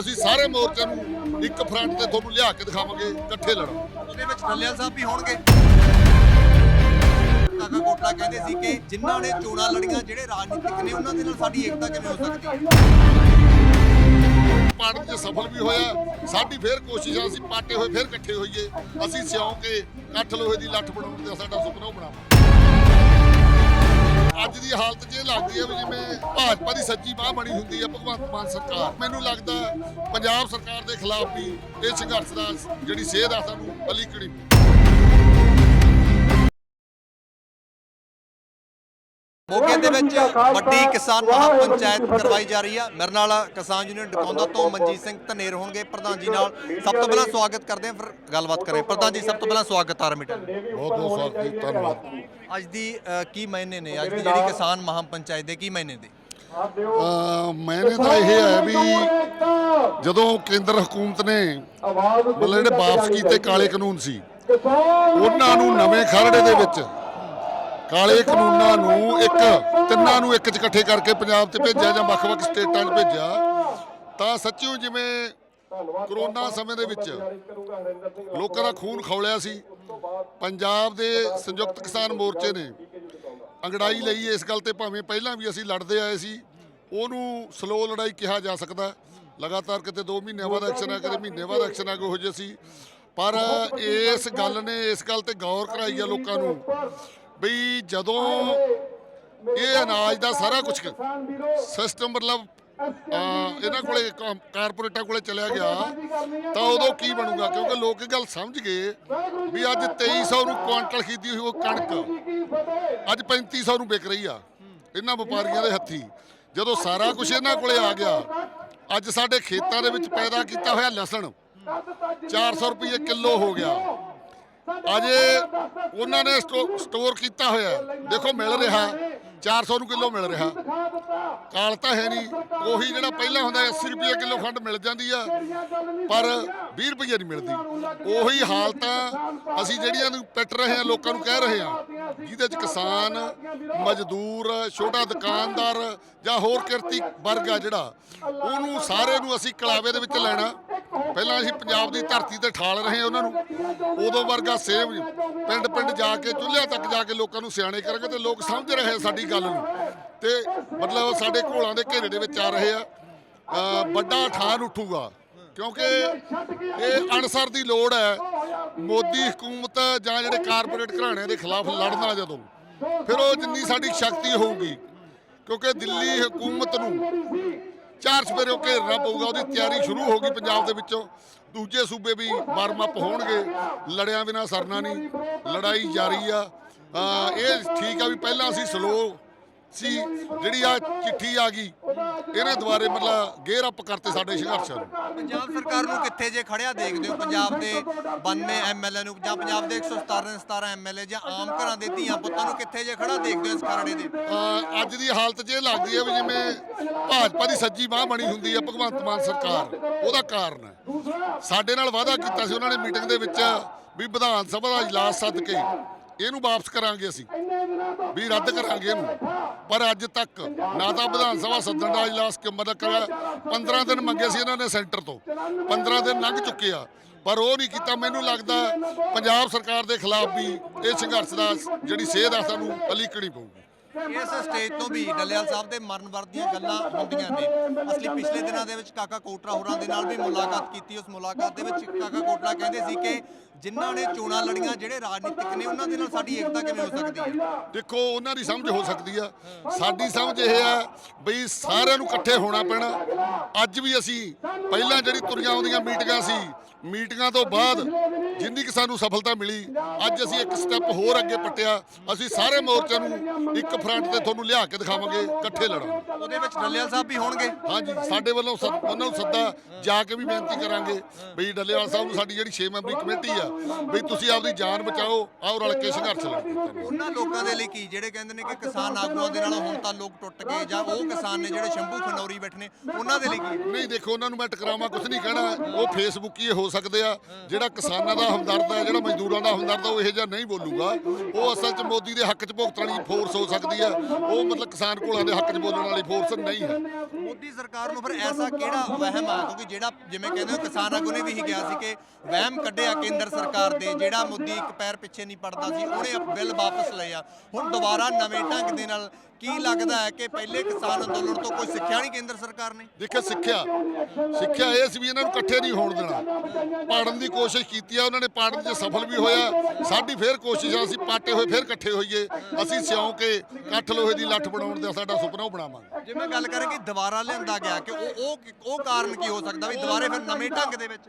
ਅਸੀਂ ਸਾਰੇ ਮੋਰਚੇ ਨੂੰ ਇੱਕ ਫਰੰਟ ਤੇ ਤੁਹਾਨੂੰ ਲਿਆ ਕੇ ਦਿਖਾਵਾਂਗੇ ਇਕੱਠੇ ਲੜਾਂਗੇ ਉਹਦੇ ਵਿੱਚ ਡੱਲੇਵਾਲ ਸਾਹਿਬ ਵੀ ਹੋਣਗੇ। ਕਾਕਾ ਕੋਟਲਾ ਕਹਿੰਦੇ ਸੀ ਕਿ ਜਿਨ੍ਹਾਂ ਨੇ ਚੋਣਾਂ ਲੜੀਆਂ ਜਿਹੜੇ ਰਾਜਨੀਤਿਕ ਨੇ ਉਹਨਾਂ ਦੇ ਨਾਲ ਸਾਡੀ ਏਕਤਾ ਕਿਵੇਂ ਹੋ ਸਕਦੀ ਹੈ? ਪਾੜਨ 'ਚ ਸਫਲ ਵੀ ਹੋਇਆ ਸਾਡੀ ਫੇਰ ਕੋਸ਼ਿਸ਼ ਆ ਅਸੀਂ ਪਾਟੇ ਹੋਏ ਫੇਰ ਇਕੱਠੇ ਹੋਈਏ। ਅਸੀਂ ਸਿਉਂ ਕੇ ਕੱਠ ਲੋਹੇ ਦੀ ਲੱਠ ਬਣਾਉਣ ਦਾ ਸਾਡਾ ਸੁਪਨਾ ਬਣਾਵਾਂਗੇ। ਅੱਜ ਦੀ ਹਾਲਤ 'ਚ ਇਹ ਲੱਗਦੀ ਹੈ ਵੀ ਜਿਵੇਂ ਭਾਜਪਾ ਦੀ ਸੱਚੀ ਬਾਹ ਬਣੀ ਹੁੰਦੀ ਹੈ ਭਗਵੰਤ ਮਾਨ ਸਰਕਾਰ। ਮੈਨੂੰ ਲੱਗਦਾ ਪੰਜਾਬ ਸਰਕਾਰ ਦੇ ਖਿਲਾਫ ਵੀ ਇਹ ਸੰਘਰਸ਼ ਦਾ ਜਿਹੜੀ ਸੇਧ ਆ ਸਾਨੂੰ ਅਲੀਕੜੀ ਮੋਗੇ ਦੇ ਵਿੱਚ ਵੱਡੀ ਕਿਸਾਨ ਮਹਾਪੰਚਾਇਤ ਕਰਵਾਈ ਜਾ ਰਹੀ ਆ। ਮੇਰੇ ਨਾਲ ਕਿਸਾਨ ਯੂਨੀਅਨ ਡਕੌਂਦਾ ਤੋਂ ਮਨਜੀਤ ਸਿੰਘ ਧਨੇਰ ਹੋਣਗੇ ਪ੍ਰਧਾਨ ਜੀ ਨਾਲ। ਸਭ ਤੋਂ ਪਹਿਲਾਂ ਸਵਾਗਤ ਕਰਦੇ ਹਾਂ ਫਿਰ ਗੱਲਬਾਤ ਕਰੇ ਪ੍ਰਧਾਨ ਜੀ ਸਭ ਤੋਂ ਪਹਿਲਾਂ ਸਵਾਗਤ ਆ ਰਮਿਟਨ ਬਹੁਤ ਬਹੁਤ ਸਵਾਗਤ ਜੀ ਧੰਨਵਾਦ। ਅੱਜ ਦੀ ਕੀ ਮਹੀਨੇ ਨੇ? ਅੱਜ ਦੀ ਜਿਹੜੀ ਕਿਸਾਨ ਮਹਾਪੰਚਾਇਤ ਦੇ ਕੀ ਮਹੀਨੇ ਦੇ? ਮੈਨੇ ਤਾਂ ਇਹ ਹੈ ਵੀ ਜਦੋਂ ਕੇਂਦਰ ਹਕੂਮਤ ਨੇ ਮਤਲਬ ਜਿਹੜੇ ਵਾਪਸ ਕੀਤੇ ਕਾਲੇ ਕਾਨੂੰਨ ਸੀ ਉਹਨਾਂ ਨੂੰ ਨਵੇਂ ਖਰੜੇ ਦੇ ਵਿੱਚ ਕਾਲੇ ਕਾਨੂੰਨਾਂ ਨੂੰ ਇੱਕ ਤਿੰਨਾਂ ਨੂੰ ਇੱਕ ਚ ਇਕੱਠੇ ਕਰਕੇ ਪੰਜਾਬ 'ਚ ਭੇਜਿਆ ਜਾਂ ਵੱਖ-ਵੱਖ ਸਟੇਟਾਂ 'ਚ ਭੇਜਿਆ, ਤਾਂ ਸੱਚਿਓ ਜਿਵੇਂ ਕਰੋਨਾ ਸਮੇਂ ਦੇ ਵਿੱਚ ਲੋਕਾਂ ਦਾ ਖੂਨ ਖੌਲਿਆ ਸੀ, ਪੰਜਾਬ ਦੇ ਸੰਯੁਕਤ ਕਿਸਾਨ ਮੋਰਚੇ ਨੇ ਅੰਗੜਾਈ ਲਈ ਇਸ ਗੱਲ ਤੇ ਭਾਵੇਂ ਪਹਿਲਾਂ ਵੀ ਅਸੀਂ ਲੜਦੇ ਆਏ ਸੀ, ਉਹਨੂੰ ਸਲੋ ਲੜਾਈ ਕਿਹਾ ਜਾ ਸਕਦਾ, ਲਗਾਤਾਰ ਕਿਤੇ 2 ਮਹੀਨਿਆਂ ਬਾਅਦ ਐਕਸ਼ਨ ਆ ਕਦੇ ਮਹੀਨੇ ਬਾਅਦ ਐਕਸ਼ਨ ਆ ਹੋ ਜੇ ਸੀ, ਪਰ ਇਸ ਗੱਲ ਨੇ ਇਸ ਗੱਲ ਤੇ ਗੌਰ ਕਰਾਈ ਆ ਲੋਕਾਂ ਨੂੰ ਬਈ ਜਦੋਂ ਇਹ ਅਨਾਜ ਦਾ ਸਾਰਾ ਕੁਝ ਸਿਸਟਮ ਮਤਲਬ ਇਹਨਾਂ ਕੋਲੇ ਕਾਰਪੋਰੇਟਾਂ ਕੋਲੇ ਚਲਿਆ ਗਿਆ, ਤਾਂ ਉਦੋਂ ਕੀ ਬਣੂਗਾ? ਕਿਉਂਕਿ ਲੋਕ ਇਹ ਗੱਲ ਸਮਝ ਗਏ ਵੀ ਅੱਜ 2300 ਨੂੰ ਕੁਆਂਟਲ ਖਰੀਦੀ ਹੋਈ ਉਹ ਕਣਕ, ਅੱਜ 3500 ਨੂੰ ਵਿਕ ਰਹੀ ਆ, ਇਹਨਾਂ ਵਪਾਰੀਆਂ ਦੇ ਹੱਥੀ। ਜਦੋਂ ਸਾਰਾ ਕੁਝ ਇਹਨਾਂ ਕੋਲੇ ਆ ਗਿਆ, ਅੱਜ ਸਾਡੇ ਖੇਤਾਂ ਦੇ ਵਿੱਚ ਪੈਦਾ ਕੀਤਾ ਹੋਇਆ ਲਸਣ 400 ਰੁਪਏ ਕਿਲੋ ਹੋ ਗਿਆ। ਅਜੇ ਉਹਨਾਂ ਨੇ ਸਟੋ- ਸਟੋਰ ਕੀਤਾ ਹੋਇਆ। ਦੇਖੋ ਮਿਲ ਰਿਹਾ। 400 ਨੂੰ ਕਿਲੋ ਮਿਲ ਰਿਹਾ। ਕਾਲ ਤਾਂ ਹੈ ਨਹੀਂ। ਉਹੀ ਜਿਹੜਾ ਪਹਿਲਾਂ ਹੁੰਦਾ 80 ਰੁਪਏ ਕਿਲੋ ਖੰਡ ਮਿਲ ਜਾਂਦੀ ਆ ਪਰ 20 ਰੁਪਏ ਨਹੀਂ ਮਿਲਦੀ। ਉਹੀ ਹਾਲਤਾਂ ਅਸੀਂ ਜਿਹੜੀਆਂ ਨੂੰ ਪਿੱਟ ਰਹੇ ਹਾਂ ਲੋਕਾਂ ਨੂੰ ਕਹਿ ਰਹੇ ਹਾਂ ਜਿਹਦੇ ਚ ਕਿਸਾਨ ਮਜ਼ਦੂਰ ਛੋਟਾ ਦੁਕਾਨਦਾਰ ਜਾਂ ਹੋਰ ਕਿਰਤੀ ਵਰਗ ਆ ਜਿਹੜਾ ਉਹਨੂੰ ਸਾਰੇ ਨੂੰ ਅਸੀਂ ਕਲਾਵੇ ਦੇ ਵਿੱਚ ਲੈਣਾ। ਪਹਿਲਾਂ ਅਸੀਂ ਪੰਜਾਬ ਦੀ ਧਰਤੀ ਤੇ ਠਾਲ ਰਹੇ ਉਹਨਾਂ ਨੂੰ। ਉਦੋਂ ਵਰਗਾ ਸੇਵ ਪਿੰਡ ਪਿੰਡ ਜਾ ਕੇ, ਚੁੱਲ੍ਹਿਆਂ ਤੱਕ ਜਾ ਕੇ ਲੋਕਾਂ ਨੂੰ ਸਿਆਣੇ ਕਰਾਂਗੇ ਤੇ ਲੋਕ ਸਮਝ ਰਹੇ ਆ ਸਾਡੀ ਗੱਲ ਨੂੰ। ਤੇ ਮਤਲਬ ਸਾਡੇ ਘੋਲਾਂ ਦੇ ਘੇਰੇ ਦੇ ਵਿੱਚ ਆ ਰਹੇ ਆ। ਵੱਡਾ ਠਾਰ ਉੱਠੂਗਾ। ਕਿਉਂਕਿ ਇਹ ਅਨਸਰ ਦੀ ਲੋੜ ਹੈ। ਮੋਦੀ ਹਕੂਮਤ ਜਾਂ ਜਿਹੜੇ ਕਾਰਪੋਰੇਟ ਘਰਾਣਿਆਂ ਦੇ ਖਿਲਾਫ ਲੜਨਾ ਜਦੋਂ, ਫਿਰ ਉਹ ਜਿੰਨੀ ਸਾਡੀ ਸ਼ਕਤੀ ਹੋਊਗੀ। ਕਿਉਂਕਿ ਦਿੱਲੀ ਹਕੂਮਤ ਨੂੰ ਚਾਰ ਸਵੇਰੇ ਉਹ ਘੇਰਨਾ ਪਊਗਾ ਉਹਦੀ ਤਿਆਰੀ ਸ਼ੁਰੂ ਹੋ ਗਈ ਪੰਜਾਬ ਦੇ ਵਿੱਚੋਂ। ਦੂਜੇ ਸੂਬੇ ਵੀ ਵਾਰਮ ਅਪ ਹੋਣਗੇ, ਲੜਿਆਂ ਬਿਨਾ ਸਰਨਾ ਨਹੀਂ, ਲੜਾਈ ਜਾਰੀ ਆ। ਇਹ ਠੀਕ ਆ ਵੀ ਪਹਿਲਾਂ ਅਸੀਂ ਸਲੋ ਸੀ ਜਿਹੜੀ ਆ ਚਿੱਠੀ ਆ ਗਈ ਇਹਨੇ ਦੁਬਾਰੇ ਮਤਲਬ ਗੇਅਰ ਅਪ ਕਰਤੇ ਸਾਡੇ ਸੰਘਰਸ਼ਾਂ ਨੂੰ। ਪੰਜਾਬ ਸਰਕਾਰ ਨੂੰ ਕਿੱਥੇ ਜੇ ਖੜਿਆ ਦੇਖਦੇ ਹੋ ਪੰਜਾਬ ਦੇ 92 ਐਮਐਲਏ ਨੂੰ ਜਾਂ ਪੰਜਾਬ ਦੇ 117 17 ਐਮਐਲਏ ਜਾਂ ਆਮ ਘਰਾਂ ਦੇ ਧੀਆਂ ਪੁੱਤਾਂ ਨੂੰ ਕਿੱਥੇ ਜੇ ਖੜਾ ਦੇਖਦੇ ਹੋ ਇਸ ਖਰੜੇ ਦੇ? ਅੱਜ ਦੀ ਹਾਲਤ ਇਹ ਲੱਗਦੀ ਹੈ ਵੀ ਜਿਵੇਂ ਭਾਜਪਾ ਦੀ ਸੱਜੀ ਬਾਹ ਬਣੀ ਹੁੰਦੀ ਹੈ ਭਗਵੰਤ ਮਾਨ ਸਰਕਾਰ ਉਹਦਾ ਕਾਰਨ ਹੈ। ਸਾਡੇ ਨਾਲ ਵਾਅਦਾ ਕੀਤਾ ਸੀ ਉਹਨਾਂ ਨੇ ਮੀਟਿੰਗ ਦੇ ਵਿੱਚ ਵੀ ਵਿਧਾਨ ਸਭਾ ਦਾ ਇਜਲਾਸ ਸੱਦ ਕੇ ਇਹਨੂੰ ਵਾਪਸ ਕਰਾਂਗੇ ਅਸੀਂ। ਵੀ ਰੱਦ ਕਰਾਂਗੇ ਇਹਨੂੰ। ਪਰ ਅੱਜ ਤੱਕ ਨਾ ਤਾਂ ਵਿਧਾਨ ਸਭਾ ਸੱਦਣ ਦਾ ਇਜਲਾਸ ਕਿ ਮਦਦ ਕਰਿਆ 15 ਦਿਨ ਮੰਗੇ ਸੀ ਇਹਨਾਂ ਨੇ ਸੈਂਟਰ ਤੋਂ। 15 ਦਿਨ ਲੰਘ ਚੁੱਕੇ ਆ। ਪਰ ਉਹ ਨਹੀਂ ਕੀਤਾ। ਮੈਨੂੰ ਲੱਗਦਾ ਪੰਜਾਬ ਸਰਕਾਰ ਦੇ ਖਿਲਾਫ ਵੀ ਇਹ ਸੰਘਰਸ਼ ਦਾ ਜਿਹੜੀ ਸੇਧ ਆ ਸਾਨੂੰ ਅਲੀਕਣੀ ਪਊਗੀ। ਇਸ ਸਟੇਜ ਤੋਂ ਵੀ ਡੱਲੇਵਾਲ ਸਾਹਿਬ ਦੇ ਮਰਨ ਵਰ ਦੀਆਂ ਗੱਲਾਂ ਹੁੰਦੀਆਂ ਨੇ। ਅਸਲੀ ਪਿਛਲੇ ਦਿਨਾਂ ਦੇ ਵਿੱਚ ਕਾਕਾ ਕੋਟਰਾ ਹੋਰਾਂ ਦੇ ਨਾਲ ਵੀ ਮੁਲਾਕਾਤ ਕੀਤੀ। ਉਸ ਮੁਲਾਕਾਤ ਦੇ ਵਿੱਚ ਕਾਕਾ ਕੋਟਰਾ ਕਹਿੰਦੇ ਸੀ ਕਿ ਜਿਨ੍ਹਾਂ ਨੇ ਚੋਣਾਂ ਲੜੀਆਂ, ਜਿਹੜੇ ਰਾਜਨੀਤਿਕ ਨੇ, ਉਹਨਾਂ ਦੇ ਨਾਲ ਸਾਡੀ ਏਕਤਾ ਕਿਵੇਂ ਹੋ ਸਕਦੀ ਹੈ? ਦੇਖੋ, ਉਹਨਾਂ ਦੀ ਸਮਝ ਹੋ ਸਕਦੀ ਆ। ਸਾਡੀ ਸਮਝ ਇਹ ਆ ਬਈ ਸਾਰਿਆਂ ਨੂੰ ਇਕੱਠੇ ਹੋਣਾ ਪੈਣਾ। ਅੱਜ ਵੀ ਅਸੀਂ ਪਹਿਲਾਂ ਜਿਹੜੀ ਤੁਰੀਆਂ ਆਉਂਦੀਆਂ ਮੀਟਿੰਗਾਂ ਸੀ ਮੀਟਿੰਗਾਂ ਤੋਂ ਬਾਅਦ ਜਿੰਨੀ ਕਿ ਸਾਨੂੰ ਸਫਲਤਾ ਮਿਲੀ ਅੱਜ ਅਸੀਂ ਇੱਕ ਸਟੈਪ ਹੋਰ ਅੱਗੇ ਪੱਟਿਆ। ਅਸੀਂ ਸਾਰੇ ਮੋਰਚੇ ਨੂੰ ਇੱਕ ਫਰੰਟ ਤੇ ਤੁਹਾਨੂੰ ਲਿਆ ਕੇ ਦਿਖਾਵਾਂਗੇ ਇਕੱਠੇ ਲੜਾਂਗੇ। ਉਹਦੇ ਵਿੱਚ ਡੱਲੇਵਾਲ ਸਾਹਿਬ ਵੀ ਹੋਣਗੇ? ਹਾਂਜੀ ਸਾਡੇ ਵੱਲੋਂ ਉਹਨਾਂ ਨੂੰ ਸੱਦਾ ਜਾ ਕੇ ਵੀ ਬੇਨਤੀ ਕਰਾਂਗੇ ਬਈ ਡੱਲੇਵਾਲ ਸਾਹਿਬ ਨੂੰ ਸਾਡੀ ਜਿਹੜੀ 6 ਮੈਂਬਰੀ ਕਮੇਟੀ ਆ ਬਈ ਤੁਸੀਂ ਆਪਦੀ ਜਾਨ ਬਚਾਓ ਆਓ ਰਲ ਕੇ ਸੰਘਰਸ਼ ਧੰਨਵਾਦ ਉਹਨਾਂ ਲੋਕਾਂ ਦੇ ਲਈ ਕੀ? ਜਿਹੜੇ ਕਹਿੰਦੇ ਨੇ ਕਿ ਕਿਸਾਨ ਆਗੂਆਂ ਦੇ ਨਾਲ ਹੁਣ ਤਾਂ ਲੋਕ ਟੁੱਟ ਗਏ ਜਾਂ ਉਹ ਕਿਸਾਨ ਨੇ ਜਿਹੜੇ ਸ਼ੰਭੂ ਖਨੌਰੀ ਬੈਠੇ ਨੇ ਉਹਨਾਂ ਦੇ ਲਈ ਕੀ? ਨਹੀਂ ਦੇਖੋ ਉਹਨਾਂ ਨੂੰ ਮੈਂ ਟਕਰਾਵਾਂ ਕੁਝ ਨਹੀਂ ਕਹਿਣਾ। ਉਹ ਫੇਸਬੁੱਕ ਹੀ ਹੋ ਸਕਦੇ ਆ। ਜਿਹੜਾ ਕਿਸਾਨਾਂ ਦਾ ਹਮਦਰਦ ਹੈ ਜਿਹੜਾ ਮਜ਼ਦੂਰਾਂ ਦਾ ਹਮਦਰਦ ਆ ਉਹ ਇਹੋ ਜਿਹਾ ਨਹੀਂ ਬੋਲੂਗਾ। ਉਹ ਅਸਲ 'ਚ ਮੋਦੀ ਦੇ ਹੱਕ 'ਚ ਭੁਗਤਣ ਵਾਲੀ ਫੋਰਸ ਹੋ ਸਕਦੀ ਹੈ। ਉਹ ਮਤਲਬ ਕਿਸਾਨ ਘੋਲਾਂ ਦੇ ਹੱਕ 'ਚ ਬੋਲਣ ਵਾਲੀ ਫੋਰਸ ਨਹੀਂ ਹੈ। ਮੋਦੀ ਸਰਕਾਰ ਨੂੰ ਫਿਰ ਐਸਾ ਕਿਹੜਾ ਵਹਿਮ ਆ? ਕਿਉਂਕਿ ਜਿਹੜਾ ਜਿਵੇਂ ਕਹਿੰਦੇ ਹੋ ਕਿਸਾਨ ਨੇ ਵੀ ਹੀ ਕਿਹਾ ਸੀ ਕਿ ਵਹਿਮ ਕੱਢਿਆ ਕੇਂਦਰ ਸਰਕਾਰ ਦੇ। ਜਿਹੜਾ ਮੋਦੀ ਇੱਕ ਪੈਰ ਪਿੱਛੇ ਨਹੀਂ ਪੜਦਾ ਸੀ ਉਹਨੇ ਬਿੱਲ ਵਾਪਸ ਲਿਆ ਹੁਣ ਦੁਬਾਰਾ ਨਵੇਂ ਢੰਗ ਦੇ ਨਾਲ ਕੀ ਲੱਗਦਾ ਹੈ ਕਿ ਪਹਿਲੇ ਕਿਸਾਨ ਅੰਦੋਲਨ ਤੋਂ ਕੋਈ ਸਿੱਖਿਆ ਨਹੀਂ ਕੇਂਦਰ ਸਰਕਾਰ ਨੇ? ਦੇਖਿਆ ਸਿੱਖਿਆ। ਸਿੱਖਿਆ ਇਹ ਸੀ ਵੀ ਇਹਨਾਂ ਨੂੰ ਇਕੱਠੇ ਨਹੀਂ ਹੋਣ ਦੇਣਾ। ਪਾੜਨ ਦੀ ਕੋਸ਼ਿਸ਼ ਕੀਤੀ ਆ ਉਹਨਾਂ ਨੇ ਪਾੜਨ 'ਚ ਸਫਲ ਵੀ ਹੋਇਆ। ਸਾਡੀ ਫੇਰ ਕੋਸ਼ਿਸ਼ ਆ ਅਸੀਂ ਪਾਟੇ ਹੋਏ ਫੇਰ ਇਕੱਠੇ ਹੋਈਏ। ਅਸੀਂ ਸਿਉਂ ਕੇ ਇਕੱਠ ਲੋਹੇ ਦੀ ਲੱਠ ਬਣਾਉਣ ਦਾ ਸਾਡਾ ਸੁਪਨਾ ਉਹ ਬਣਾਵਾਂਗੇ। ਜੇ ਮੈਂ ਗੱਲ ਕਰਾਂ ਕਿ ਦੁਬਾਰਾ ਲਿਆਂਦਾ ਗਿਆ ਕਿ ਉਹ ਉਹ ਕਾਰਨ ਕੀ ਹੋ ਸਕਦਾ ਵੀ ਦੁਬਾਰੇ ਫਿਰ ਨਵੇਂ ਢੰਗ ਦੇ ਵਿੱਚ?